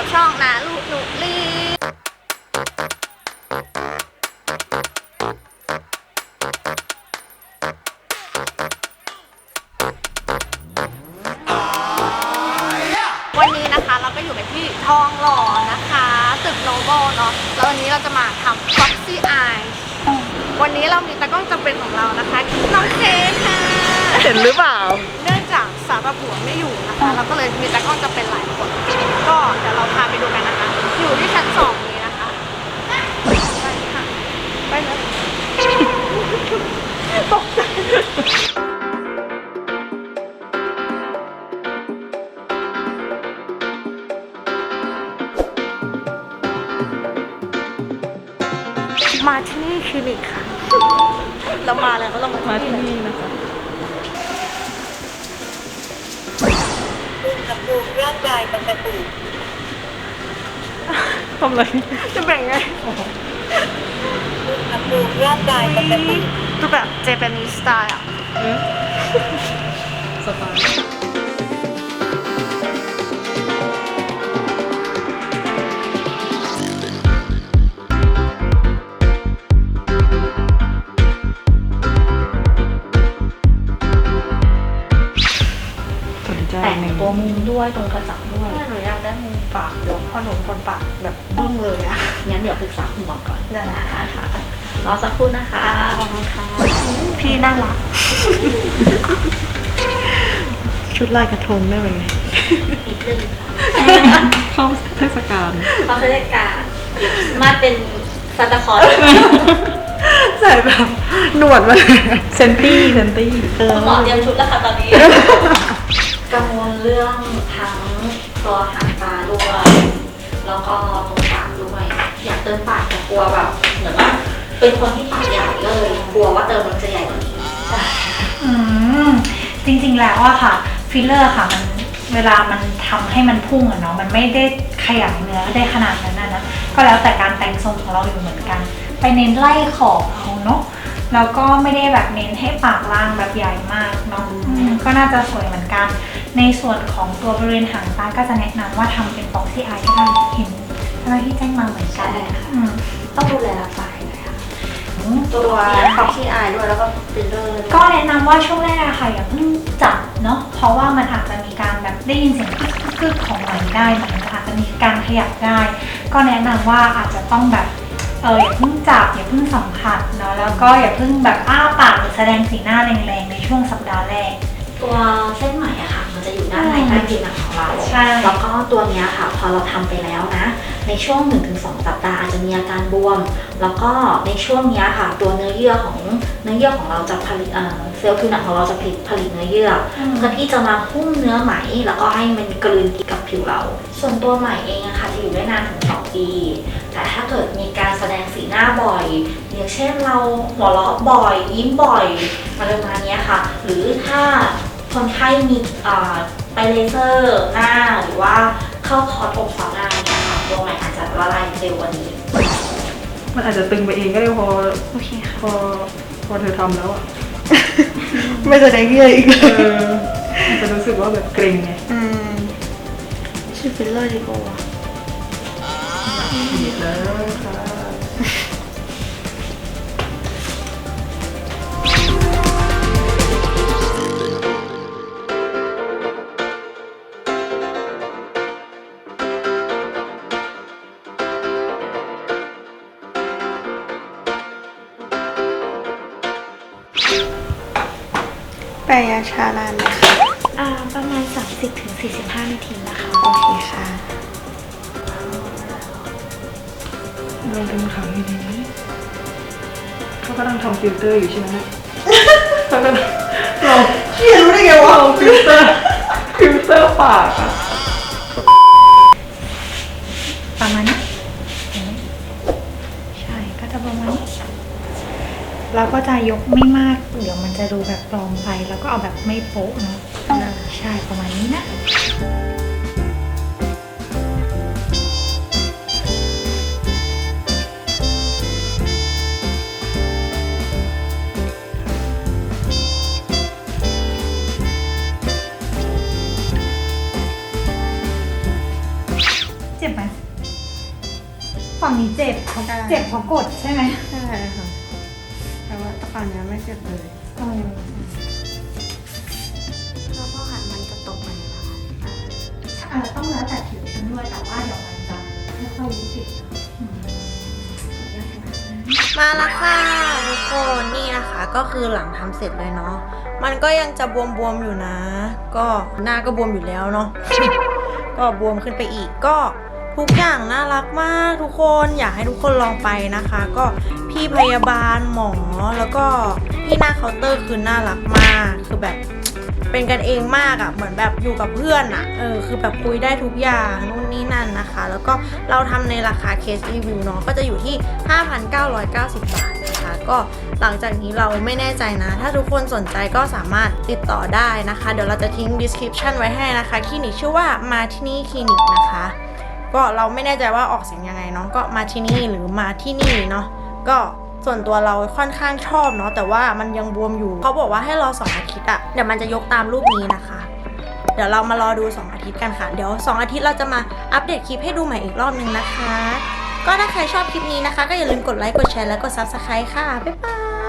กับช่องนาลูกหนุลีวันนี้นะคะเราก็อยู่กันที่ทองหล่อนะคะตึกโนโบเนาะแล้ววันนี้เราจะมาทำ Foxy Eye วันนี้เรามีตากล้องจำเป็นของเรานะคะน้องเคกค่ะ เห็นหรือเปล่า เนื่องจากสาวประผัวไม่อยู่นะ คะ เราก็เลยมีตากล้องจะเป็นหลายคน ก็เดี๋ยวเราพาไปดูกันนะคะ อยู่ที่ชั้นสองนี้นะคะไปค่ะไปเลยตกใจมาที่นี่คลินิกค่ะ เรามาแล้วเรามามาที่นี่นะคะ ภูมิร่างกายปกติทำอะไรจะแบ่งไงอุณหภูมิร่างกายปกติ ดูแบบเจแปนิสสไตล์อะสไตล์ แต่งหนึ่งตัวมุมด้วยตรงกระจับด้วยหนูอยากได้มุมปากเดี๋ยวพ่อหนูคนปากแบบบึ้งเลยอะงั้นเดี๋ยวปรึกษาคุณหมอก่อนได้ค่ะรอสักครู่นะคะขอบคุณค่ะพี่น่ารักชุดลายกระทงได้ไหมนิดนึงเข้าเทศกาลเขาเคยได้การมาเป็นซานตาคลอสใส่แบบหนวดมาเซนตี้เซนตี้เออคุณหมอเตรียมชุดแล้วค่ะตอนนี้ กังวลเรื่องทั้งตัวหางตาด้วยแล้วก็ตรงปากด้วยอยากเติมปากแต่กลัวแบบเหมือนว่าเป็นคนที่ปากใหญ่เลยกลัวว่าเติมมันจะใหญ่กว่านี้อืมจริงๆแล้วอะค่ะ ฟิลเลอร์ค่ะมันเวลามันทำให้มันพุ่งอะเนาะมันไม่ได้ขยายเนื้อได้ขนาดนั้นนะนะก็แล้วแต่การแต่งทรงของเราอยู่เหมือนกัน ไปเน้นไล่ขอบเอาเนาะแล้วก็ไม่ได้แบบเน้นให้ปากล่างแบบใหญ่มากเนาะอืมก็น่าจะสวยเหมือนกัน ในส่วนของตัวบริเวณหางตาก็จะแนะนำว่าทำเป็น boxy eye ก็ได้เห็นเจ้าหน้าที่แจ้งมาเหมือนกันใช่ค่ะ อืมต้องดูแลรักษายังไงคะตัวท็อกซี่อายด้วยแล้วก็ฟิลเลอร์ก็แนะนำว่าช่วงแรกอะค่ะอย่าเพิ่งจับเนาะเพราะว่ามันอาจจะมีการแบบได้ยินเสียงกึกๆของไหลได้มันอาจจะมีการขยับได้ ก็แนะนำว่าอาจจะต้องแบบเอออย่าเพิ่งจับอย่าเพิ่งสัมผัสเนาะแล้วก็อย่าเพิ่งแบบอ้าปากหรือแสดงสีหน้าแรงๆในช่วงสัปดาห์แรก ตัวเส้นไหมอะค่ะ มันจะอยู่ด้านในใต้ผิวหนังของเราใช่ แล้วก็ตัวเนี้ยค่ะ พอเราทำไปแล้วนะ ในช่วง 1-2 สัปดาห์อาจจะมีอาการบวม แล้วก็ในช่วงเนี้ยค่ะ ตัวเนื้อเยื่อของเนื้อเยื่อของเราจะผลิตเอ่อเซลล์ผิวหนังของเราจะผลิตผลิตเนื้อเยื่ออม เพื่อที่จะมาหุ้มเนื้อไหม แล้วก็ให้มันกลืนกินกับผิวเรา ส่วนตัวไหมเองอะค่ะจะอยู่ได้นานถึง2ปี แต่ถ้าเกิดมีการแสดงสีหน้าบ่อยอย่างเช่นเราหัวเราะบ่อย ยิ้มบ่อยอะไรประมาณเนี้ยค่ะ หรือถ้า คนไข้มีอ่าไปเลเซอร์หน้าหรือว่าเข้าคอร์สอบซาวน่าเนี่ยค่ะตัวไหมอาจจะละลายเร็วกว่านี้ มันอาจจะตึงไปเองก็ได้พอโอเคค่ะพอพอเธอทำแล้วอะ ไม่แสดงเยื่ออีกเลเอยอมันจะรู้สึกว่าแบบเกรงไงอืมชื่อฟิลเลอร์ดีกว่าผิดแล้วค่ะ แปลยาชานานไหมคะอ่าประมาณ 30-45 นาทีนะคะ โอเคค่ะลองเป็นขังอยู่ในนี้เขากำลังทำฟิลเตอร์อยู่ใช่ไหมเนี่ยเขากำลังเราเชี่ยรู้ได้ไงวะเอาฟิลเตอร์ฟิลเตอร์ปากอะประมาณนี้เห็นไหมใช่ก็จะประมาณนี้ เราก็จะยกไม่มากเดี๋ยวมันจะดูแบบปลอมไป แล้วก็เอาแบบไม่โป๊ะเนาะใช่ประมาณนี้นะเจ็บไหมฝั่งนี้เจ็บเขาเจ็บเพราะกดใช่ไหมใช่ค่ะ แต่ว่าตะฝั่งเนี้ยไม่เจ็บเลยเออแล้วก็หันมันจะตกไปนะคะเออต้องแล้วแต่ผิวฉันด้วยแต่ว่าเดี๋ยวมันจะไม่ค่อยรู้สึกอืมมาแล้วค่ะทุกคนนี่นะคะก็คือหลังทำเสร็จเลยเนาะมันก็ยังจะบวมๆอยู่นะ ก็หน้าก็บวมอยู่แล้วเนาะ ก็บวมขึ้นไปอีกก็ทุกอย่างน่ารักมากทุกคนอยากให้ทุกคนลองไปนะคะ ก็ พี่พยาบาลหมอแล้วก็พี่หน้าเคาน์เตอร์คือน่ารักมากคือแบบเป็นกันเองมากอะ่ะเหมือนแบบอยู่กับเพื่อนอะ่ะเออคือแบบคุยได้ทุกอย่างนู่นนี่นั่นนะคะ แล้วก็เราทำในราคาเคสรีวิวเนาะก็จะอยู่ที่ 5,990 บาทนะคะ ก็หลังจากนี้เราไม่แน่ใจนะ ถ้าทุกคนสนใจก็สามารถติดต่อได้นะคะ เดี๋ยวเราจะทิ้ง description ไว้ให้นะคะคลินิกชื่อว่ามาที่นี่คลินิกนะคะ ก็เราไม่แน่ใจว่าออกเสียงยังไงเนาะก็มาที่นี่หรือมาที่นี่เนาะ ก็ส่วนตัวเราค่อนข้างชอบเนาะแต่ว่ามันยังบวมอยู่เขาบอกว่าให้รอสองอาทิตย์อะเดี๋ยวมันจะยกตามรูปนี้นะคะ เดี๋ยวเรามารอดู 2 อาทิตย์กันค่ะ เดี๋ยว 2 อาทิตย์เราจะมาอัปเดตคลิปให้ดูใหม่อีกรอบนึงนะคะ ก็ถ้าใครชอบคลิปนี้นะคะ ก็อย่าลืมกดไลค์กดแชร์และกดซับสไครต์ค่ะบ๊ายบาย